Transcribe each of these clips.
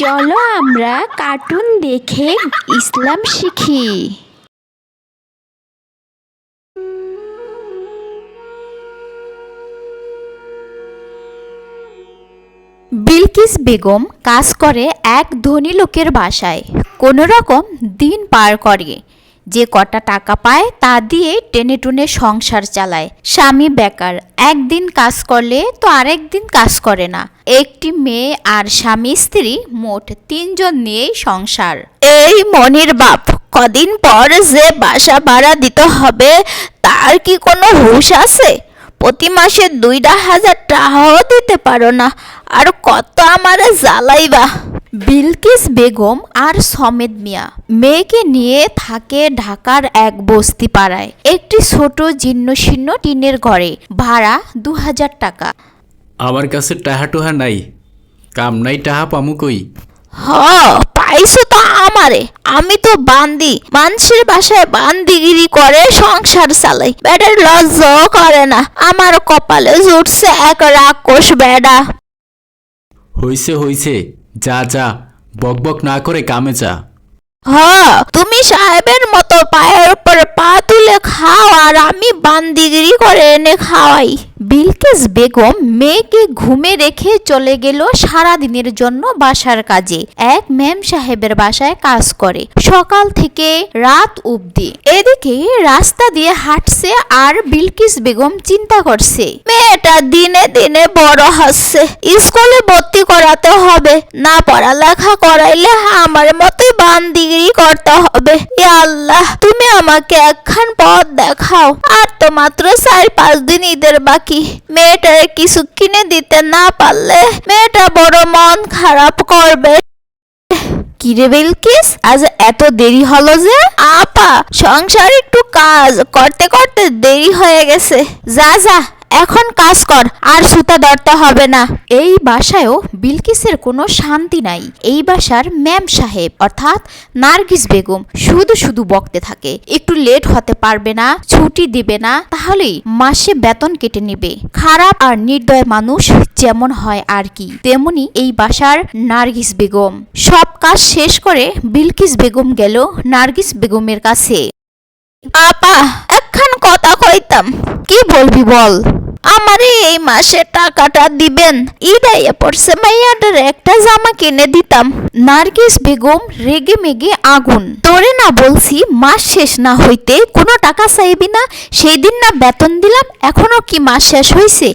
চলো আমরা কার্টুন দেখে ইসলাম শিখি। বিলকিস বেগম কাজ করে এক ধনী লোকের বাসায়। কোনো রকম দিন পার করে যে কটা টাকা পায় তা দিয়ে টেনে টুনে সংসার চালায়। স্বামী বেকার, একদিন কাজ করলে তো আরেক দিন কাজ করে না। একটি মেয়ে আর স্বামী স্ত্রী মোট তিনজন নিয়েই সংসার। এই মনির বাপ, কদিন পর যে বাসা ভাড়া দিতে হবে, তার কি কোনো হুঁশ আছে? প্রতি মাসে দুইটা হাজার টাকাও দিতে পারো না। আর কত আমারে জ্বালাইবা। বিলকিস বেগম আর সমেদ মিয়া। মেয়েকে নিয়ে থাকে ঢাকার এক বস্তি পাড়ায় একটি ছোট জীর্ণ শীর্ণ টিনের ঘরে। ভাড়া দু হাজার টাকা। আমার কাছে টাহা টুহা নাই। কাম নাই টাহা পামু কই? হ পাইছো তো আমারে। আমি তো বান্দি। মানুষের বাসায় বান্দিগিরি করে সংসার চালাই। বেটার লজ্জাও করে না। আমার কপালে জুটছে এক রাক্ষস বেডা। হইছে হইছে। যা যা বকবক না করে কামে যা। হ তুমি সাহেবের মতো পায়ের উপর পা তুলে খাও আর আমি বান্দিগিরি করে এনে খাওয়াই। বিলকিস বেগম মেয়েকে ঘুমে রেখে চলে গেল সারা দিনের জন্য বাসার কাজে। এক ম্যাম সাহেবের বাসায় কাজ করে। সকাল থেকে রাত অবধি। এদিকে রাস্তা দিয়ে হাঁটছে আর বিলকিস বেগম চিন্তা করছে, মেয়েটা দিনে দিনে বড় হচ্ছে। স্কুলে ভর্তি করাতে হবে, না পড়ালেখা করাইলে আমার মতোই বান্দিগিরি করতে হবে। আল্লাহ, তুমি আমাকে একখান পথ দেখাও। আর তো মাত্র চার পাঁচ দিন ঈদের বাকি। মেয়েটারে কিছু কিনে দিতে না পারলে মেয়েটা বড় মন খারাপ করবে। কিরে বিলকিস, আজ এত দেরি হলো যে? আপা, সংসার একটু কাজ করতে করতে দেরি হয়ে গেছে। যা যা। এখন কাজ কর আর সুতা ধরতে হবে না। এই বাসায়ও বিলকিসের কোনো শান্তি নাই। এই বাসার ম্যাম সাহেব অর্থাৎ নার্গিস বেগম শুধু শুধু বকতে থাকে। একটু লেট হতে পারবে না ছুটি দিবে না তাহলেই মাসে বেতন কেটে নেবে। খারাপ আর নির্দয় মানুষ যেমন হয় আর কি তেমনি এই বাসার নার্গিস বেগম। সব কাজ শেষ করে বিলকিস বেগম গেল নার্গিস বেগমের কাছে। আপা কথা কইতাম। কি বলবি বল? আমারে এই মাসে টাকাটা দিবেন। ইদাইয়া পড়ছে মাইয়াটার একটা জামা কিনে দিতাম। নার্গিস বেগম রেগে মেগে আগুন। তোরে না বলছি, মাস শেষ না হইতে কোনো টাকা চাইবি না। সেই দিন না বেতন দিলাম, এখনও কি মাস শেষ হইছে?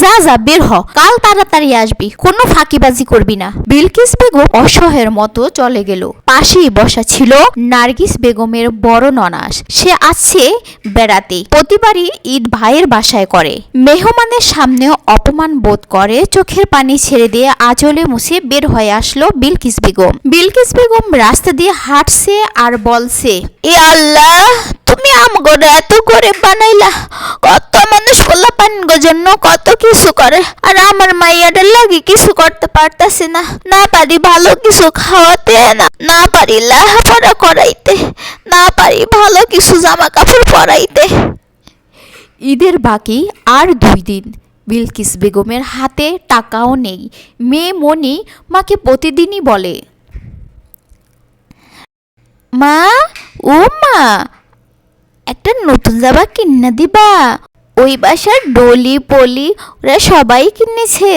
যা যা, বের হ, কাল তাড়াতাড়ি আসবি, কোনো ফাঁকিবাজি করবি না। বিলকিস বেগম অসহায়ের মতো চলে গেল। পাশেই বসা ছিল নার্গিস বেগমের বড় ননাস। সে আছে বেড়াতে, প্রতিবারই ঈদ ভাইয়ের বাসায় করে। মেহমানের সামনেও অপমান বোধ করে, চোখের পানি ছেড়ে দিয়ে আঁচলে মুছে বের হয়ে আসলো বিলকিস বেগম। বিলকিস বেগম রাস্তা দিয়ে হাঁটছে আর বলছে, এ আল্লাহ, তুমি আমগরে এত করে বানাইলা। কত মানুষ পোলাপানগো জন্য কত কিছু করে, আর আমার মাইয়াদের লাগে কিছু করতে পারতাছে না। না পারি ভালো কিছু খাওয়াতে, না না পারি লেখাপড়া করাইতে, না পারি ভালো কিছু জামা কাপড় পরাইতে। ঈদের বাকি আর দুই দিন। বিলকিস বেগমের হাতে টাকাও নেই। মেয়ে মনি মাকে প্রতিদিনই বলে, মা, ও মা, একটা নতুন জামা কিনে দিবা। ওই বাসার ডলি পলি ওরা সবাই কিনেছে।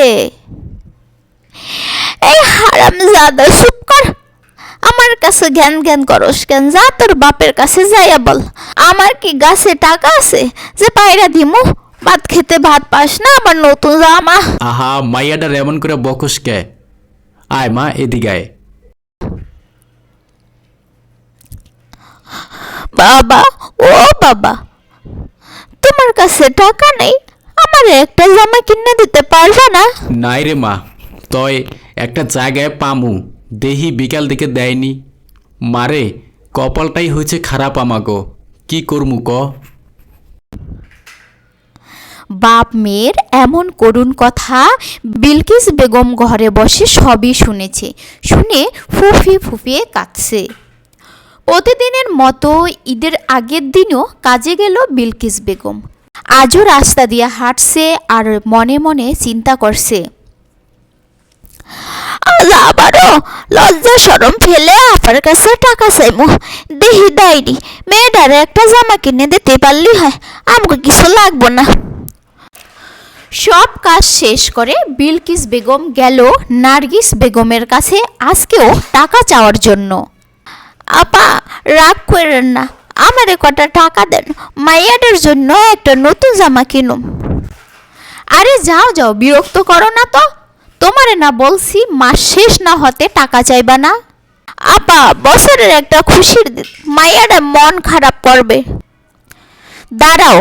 এই হারাম জাদা কাছে জ্ঞান জ্ঞান করস কেন যা তোর বাপের কাছে যাইয়া বল। আমার কি গাছে টাকা আছে যে পায়রা দিমু? ভাত খেতে ভাত পাস না আমার নতুন জামা। আহা মাইয়াডার এমন করে বকস কে? আয় মা এদিকে আয়। বাবা ও বাবা তোমার কাছে টাকা নেই আমার একটা জামা কিনে দিতে পারবে না? নাই রে মা তয় একটা জায়গায় পামু দেহি বিকাল দিকে দেয়নি। মারে, কপালটাই হয়েছে খারাপ আমাগো। কি করমু ক? বাপ মেয়ের এমন করুণ কথা বিলকিস বেগম ঘরে বসে সবই শুনেছে। শুনে ফুফিয়ে ফুফিয়ে কাঁদছে। প্রতিদিনের মতো ঈদের আগের দিনও কাজে গেল বিলকিস বেগম। আজও রাস্তা দিয়ে হাঁটছে আর মনে মনে চিন্তা করছে। আজ আবারও লজ্জা সরম ফেলে আপার কাছে টাকা চাইমু। দেহি দেয়নি মেয়েটারে একটা জামা কিনে দিতে পারলি হয় আমাকে কিছু লাগবো না। সব কাজ শেষ করে বিলকিস বেগম গেল নার্গিস বেগমের কাছে আজকেও টাকা চাওয়ার জন্য। আপা রাগ করেন না আমারে কটা টাকা দেন মাইয়াদের জন্য একটা নতুন জামা কিনুম। আরে যাও যাও বিরক্ত করো না তো। তোমারে না বলছি, মাস শেষ না হতে টাকা চাইবা না। আপা, বছরের একটা খুশির মাইয়ারা মন খারাপ করবে। দাঁড়াও,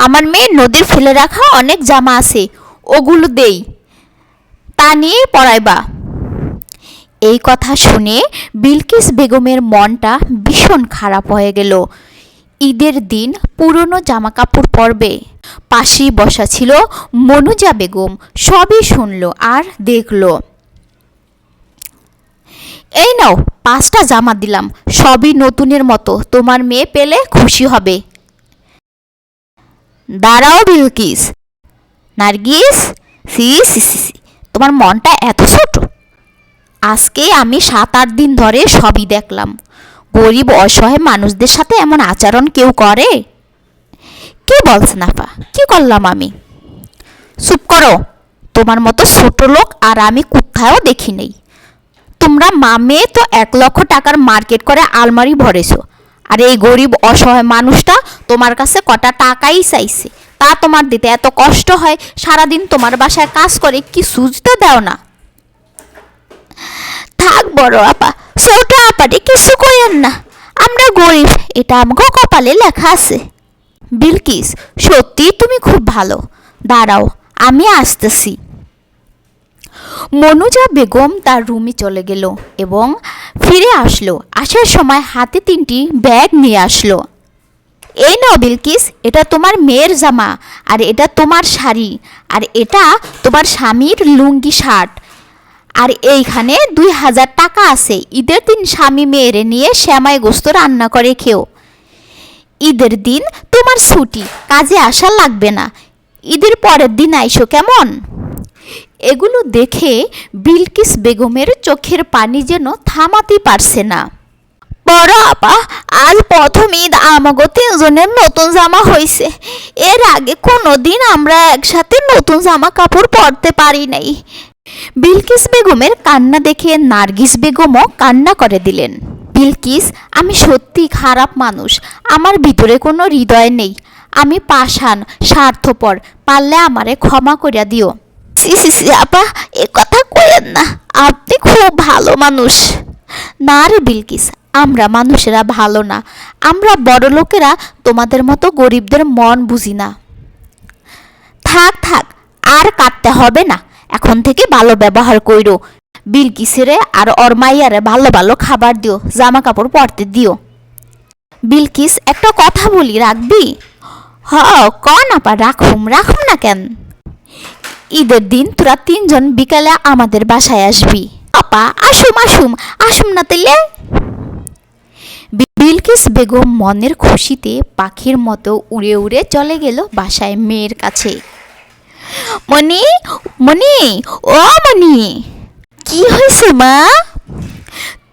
আমার মেয়ে নদীর ফেলে রাখা অনেক জামা আছে, ওগুলো দেই, তা নিয়েই পড়াইবা। এই কথা শুনে বিলকিস বেগমের মনটা ভীষণ খারাপ হয়ে গেল। ঈদের দিন পুরনো জামা কাপড় পরবে। পাশেই বসা ছিল মনুজা বেগম সবই শুনলো আর দেখল। এই নাও পাঁচটা জামা দিলাম সবই নতুনের মতো তোমার মেয়ে পেলে খুশি হবে। দাঁড়াও বিলকিস। নার্গিস সি সি সি সি, তোমার মনটা এত ছোট। আজকে আমি সাত আট দিন ধরে সবই দেখলাম। গরিব অসহায় মানুষদের সাথে এমন আচরণ কেউ করে? কি বলছেন আপা কি করলাম আমি? চুপ করো। তোমার মতো ছোট লোক আর আমি কোথাও দেখি নেই। তোমরা মামে তো এক লক্ষ টাকার মার্কেট করে আলমারি ভরেছো। আর এই গরিব অসহায় মানুষটা তোমার কাছে কটা টাকাই চাইছে। তা তোমার দিতে এত কষ্ট হয়, সারাদিন তোমার বাসায় কাজ করে কি সুজতে দাও না? থাক বড় আপা ছোট আপারে কিছু কইেন না। আমরা গরিব, এটা আমাকে কপালে লেখা আছে। বিলকিস, সত্যি তুমি খুব ভালো। দাঁড়াও, আমি আসতেছি। মনুজা বেগম তার রুমে চলে গেল এবং ফিরে আসলো। আসার সময় হাতে তিনটি ব্যাগ নিয়ে আসলো। এই নাও বিলকিস, এটা তোমার মেয়ের জামা, আর এটা তোমার শাড়ি, আর এটা তোমার স্বামীর লুঙ্গি শার্ট। আর এইখানে দুই হাজার টাকা আছে। ঈদের দিন স্বামী মেয়েরে নিয়ে শ্যামাই গোস্ত রান্না করে খেও। ঈদের দিন তোমার ছুটি, কাজে আসা লাগবে না। ঈদের পরের দিন আইসো কেমন? এগুলো দেখে বিলকিস বেগমের চোখের পানি যেন থামাতে পারছে না। বড় আপা, আজ প্রথম ঈদ, আমাগো তিনজনের নতুন জামা হয়েছে এর আগে কোনো দিন আমরা একসাথে নতুন জামা কাপড় পরতে পারি নাই। বিলকিস বেগমের কান্না দেখে নার্গিস বেগমও কান্না করে দিলেন। বিলকিস, আমি সত্যি খারাপ মানুষ, আমার ভিতরে কোনো হৃদয় নেই। আমি পাষাণ, স্বার্থপর, পারলে আমারে ক্ষমা করিয়া দিও। আপা, এ কথা কইেন না, আপনি খুব ভালো মানুষ। না রে বিলকিস, আমরা মানুষেরা ভালো না, আমরা বড় লোকেরা তোমাদের মতো গরিবদের মন বুঝি না। থাক থাক, আর কাটতে হবে না। এখন থেকে ভালো ব্যবহার কইরো। বিলকিসেরে আর ওর মাইয়ারে ভালো ভালো খাবার দিও জামা কাপড় পরতে দিও। বিলকিস, একটা কথা বলি রাখবি? হ কন আপা রাখুম রাখুম না কেন? ঈদের দিন তোরা তিনজন বিকালে আমাদের বাসায় আসবি। আপা, আসুম আসুম আসুম না তেলে? বিলকিস বেগম মনের খুশিতে পাখির মতো উড়ে উড়ে চলে গেল বাসায় মেয়ের কাছে। মনি মনি ও মনি কি হয়েছে মা?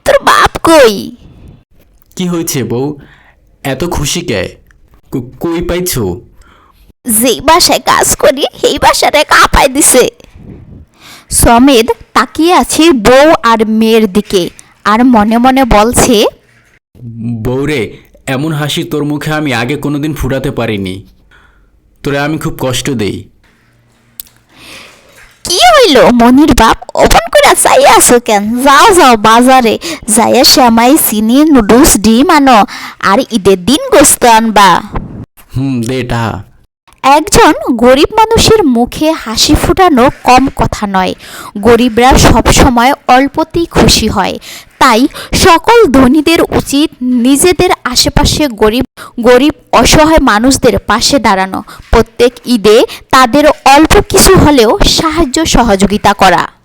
তোর বাপ কই? কি হয়েছে বউ? এত খুশি কে? কো- কই পাইছো? যেই বাসায় কাজ করি সেই বাসাটা কাঁপাই দিছে। সমেদ তাকিয়ে আছে বউ আর মেয়ের দিকে আর মনে মনে বলছে বউরে এমন হাসি তোর মুখে আমি আগে কোনোদিন ফুরাতে পারিনি। তোরে আমি খুব কষ্ট দেই। কি হইল? মনির বাপ ওপেন করে চাই আছো কেন? যাও যাও বাজারে। যাইয়া শ্যামাই চিনি, নুডলস ডিম আনো, আর ঈদের দিন গোস্ত আনবা। হুম, দে টাহা একজন গরিব মানুষের মুখে হাসি ফোটানো কম কথা নয়। গরিবরা সবসময় অল্পতেই খুশি হয়। তাই সকল ধনীদের উচিত নিজেদের আশেপাশে গরিব গরিব, অসহায় মানুষদের পাশে দাঁড়ানো। প্রত্যেক ঈদে তাদের অল্প কিছু হলেও সাহায্য সহযোগিতা করা।